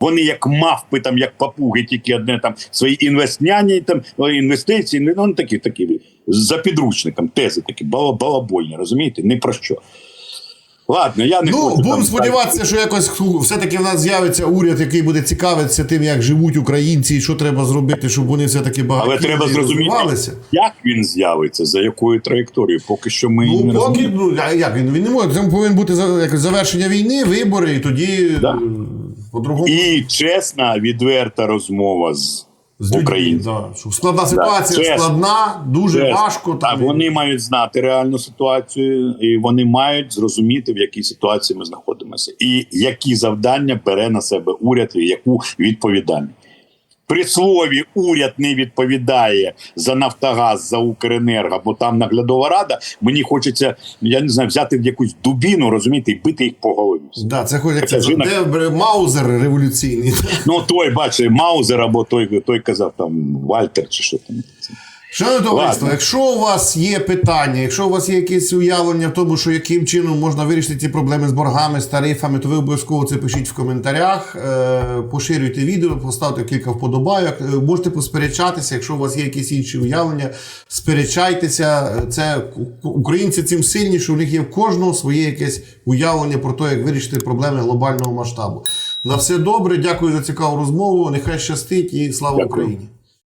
Вони як мавпи, там як папуги, тільки одне там свої інвестняні, там інвестиції. Ну ну, такі такі за підручником, тези такі бала- балабольні, розумієте? Ні про що. Ладно, я не Ну, хочу. будемо сподіватися, що якось все-таки в нас з'явиться уряд, який буде цікавитися тим, як живуть українці, і що треба зробити, щоб вони все-таки багато Але треба зрозуміти, як він з'явиться, за якою траєкторією. Поки що ми не Ну, поки, розуміємо. ну, як він, він не може. Там повинен бути якось завершення війни, вибори, і тоді Да. По-другому. І чесна, відверта розмова з, з людьми. Да, складна ситуація, да. складна, дуже Чесно. важко. Так, Там, вони мають знати реальну ситуацію, і вони мають зрозуміти, в якій ситуації ми знаходимося, і які завдання бере на себе уряд, і яку відповідальність. При слові уряд не відповідає за Нафтогаз, за Укренерго, бо там наглядова рада. Мені хочеться, я не знаю, взяти в якусь дубіну, розумієте, і бити їх по голові. Да, це хоч як це, Покажи де Маузер революційний. Ну той бачив Маузер або той, той казав там Вальтер чи що там. Шановне товариство, якщо у вас є питання, якщо у вас є якесь уявлення в тому, що яким чином можна вирішити ці проблеми з боргами, з тарифами, то ви обов'язково це пишіть в коментарях, е, поширюйте відео, поставте кілька вподобайок. Е, Можете посперечатися, якщо у вас є якісь інші уявлення, сперечайтеся. Це українці цим сильні, що у них є в кожного своє якесь уявлення про те, як вирішити проблеми глобального масштабу. На все добре, дякую за цікаву розмову. Нехай щастить і слава. Україні!